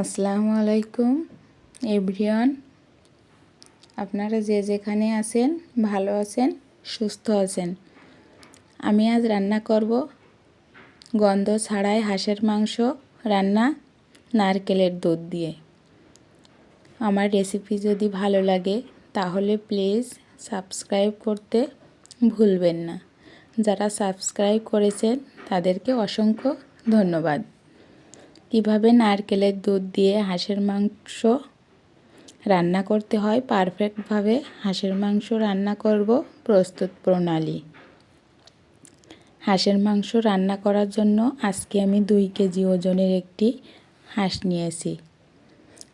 আসসালামু আলাইকুম। এভরিওয়ান, আপনারা যে যেখানে আছেন, ভালো আছেন, সুস্থ আছেন। আমি আজ রান্না করব গন্ধ ছাড়াই হাঁসের মাংস রান্না নারকেলের দুধ দিয়ে। আমার রেসিপি যদি ভালো লাগে, তাহলে প্লিজ সাবস্ক্রাইব করতে ভুলবেন না। যারা সাবস্ক্রাইব করেছেন, তাদেরকে অসংখ্য ধন্যবাদ। কীভাবে নারকেলের দুধ দিয়ে হাঁসের মাংস রান্না করতে হয়? পারফেক্টভাবে হাঁসের মাংস রান্না করব, প্রস্তুত প্রণালী। হাঁসের মাংস রান্না করার জন্য আজকে আমি দুই কেজি ওজনের একটি হাঁস নিয়েছি।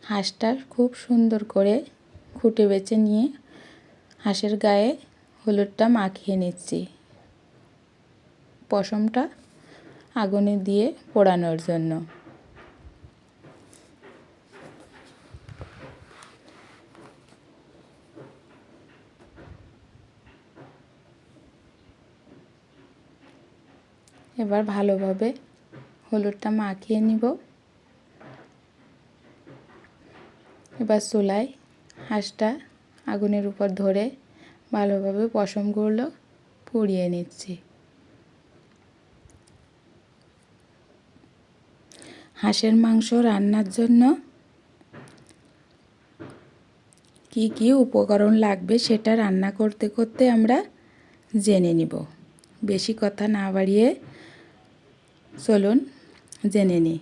হাঁসটা খুব সুন্দর করে খুঁটে বেছে নিয়ে হাঁসের গায়ে হলুদটা মাখিয়ে নিচ্ছি। পশমটা আগুনে দিয়ে পোড়ানোর জন্য। এবার ভালোভাবে হলুদটা মাখিয়ে নিব। এবার চুলায় হাঁসটা আগুনের উপর ধরে ভালোভাবে পশমগুলো পুড়িয়ে নিচ্ছি। হাঁসের মাংস রান্নার জন্য কি কি উপকরণ লাগবে সেটা রান্না করতে করতে আমরা জেনে নিব। বেশি কথা না বাড়িয়ে চলুন জেনে নিই।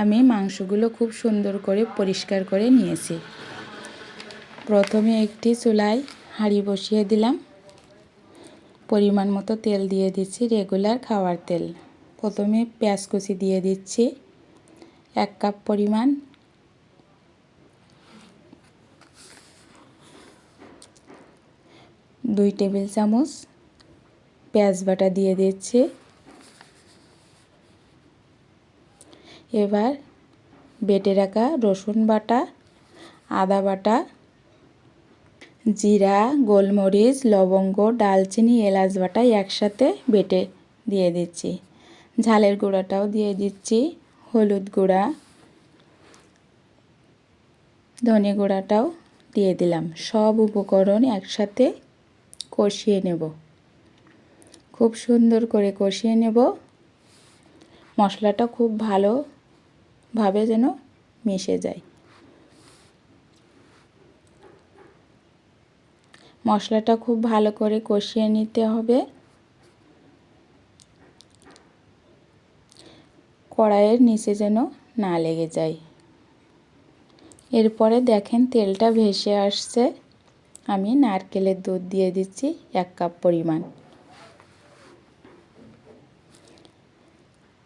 আমি মাংসগুলো খুব সুন্দর করে পরিষ্কার করে নিয়েছি। প্রথমে একটি চুলায় হাঁড়ি বসিয়ে দিলাম। পরিমাণ মতো তেল দিয়ে দিচ্ছি রেগুলার খাওয়ার তেল। প্রথমে পেঁয়াজ কুচি দিয়ে দিচ্ছি। এক কাপ পরিমাণ। দুই টেবিল চামচ পেঁয়াজ বাটা দিয়ে দিচ্ছি। এবার বেটে রাখা রসুন বাটা, আদা বাটা, জিরা, গোলমরিচ, লবঙ্গ, ডালচিনি, এলাচ বাটা একসাথে বেটে দিয়ে দিচ্ছি। ঝালের গুঁড়াটাও দিয়ে দিচ্ছি, হলুদ গুঁড়া, ধনে গুঁড়াটাও দিয়ে দিলাম। সব উপকরণ একসাথে কষিয়ে নেব। খুব সুন্দর করে কষিয়ে নেব। মশলাটা খুব ভালো ভাবে যেন মিশে যায়। মশলাটা খুব ভালো করে কষিয়ে নিতে হবে। কড়াইয়ের নিচে যেন না লেগে যায়। এরপরে দেখেন তেলটা ভেসে আসছে। আমি নারকেলের দুধ দিয়ে দিচ্ছি এক কাপ পরিমাণ।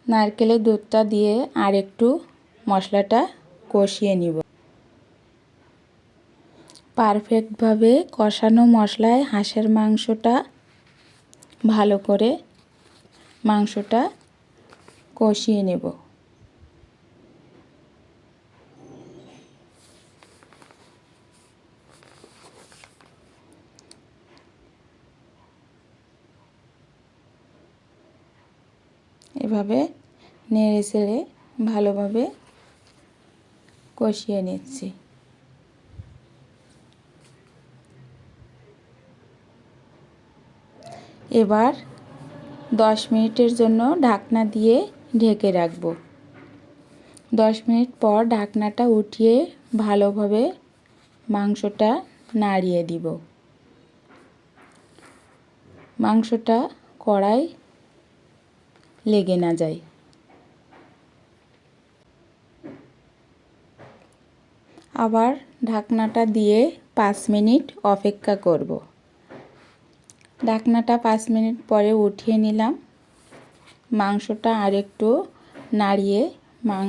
নারকেলের দুধটা দিয়ে আর একটু মশলাটা কষিয়ে নিব। পারফেক্টভাবে কষানো মশলায় হাঁসের মাংসটা ভালো করে মাংসটা কষিয়ে নেব। এভাবে নেড়ে চেড়ে ভালোভাবে কষিয়ে নিচ্ছি। এবার দশ মিনিটের জন্য ঢাকনা দিয়ে ঢেকে রাখব। দশ মিনিট পর ঢাকনাটা উঠিয়ে ভালোভাবে মাংসটা নাড়িয়ে দিব। মাংসটা কড়াই লেগে না যায়। আবার ঢাকনাটা দিয়ে পাঁচ মিনিট অপেক্ষা করব। ঢাকনাটা পাঁচ মিনিট পরে উঠিয়ে নিলাম। মাংসটা আরেকটু নাড়িয়ে মাং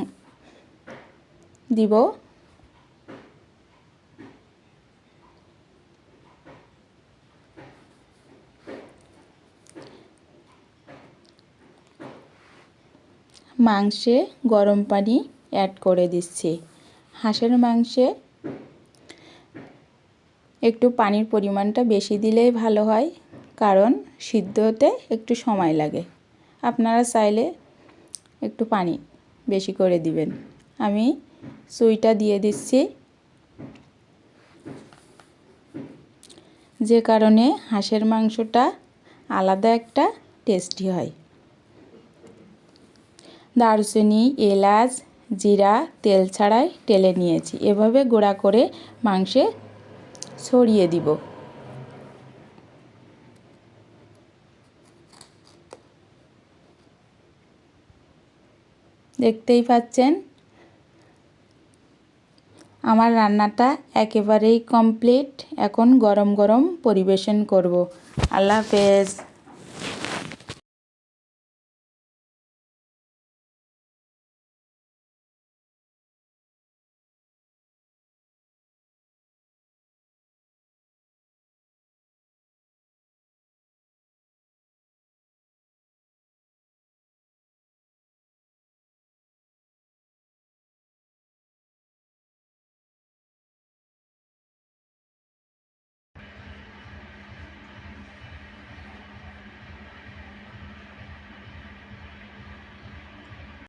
দিব। মাংসে গরম পানি অ্যাড করে দিচ্ছি। হাঁসের মাংসে একটু পানির পরিমাণটা বেশি দিলেই ভালো হয়, কারণ সিদ্ধ হতে একটু সময় লাগে। আপনারা চাইলে একটু পানি বেশি করে দিবেন। আমি সুইটা দিয়ে দিচ্ছি। যে কারণে হাঁসের মাংসটা আলাদা একটা টেস্টি হয়। দারুচিনি, এলাচ জিরা, তেল ছাড়াই টেলে নিয়েছি। এভাবে গোড়া করে মাংসে ছড়িয়ে দিব। দেখতেই পাচ্ছেন? আমার রান্নাটা একেবারেই কমপ্লিট এখন গরম গরম পরিবেশন করব। আল্লাহ হাফেজ।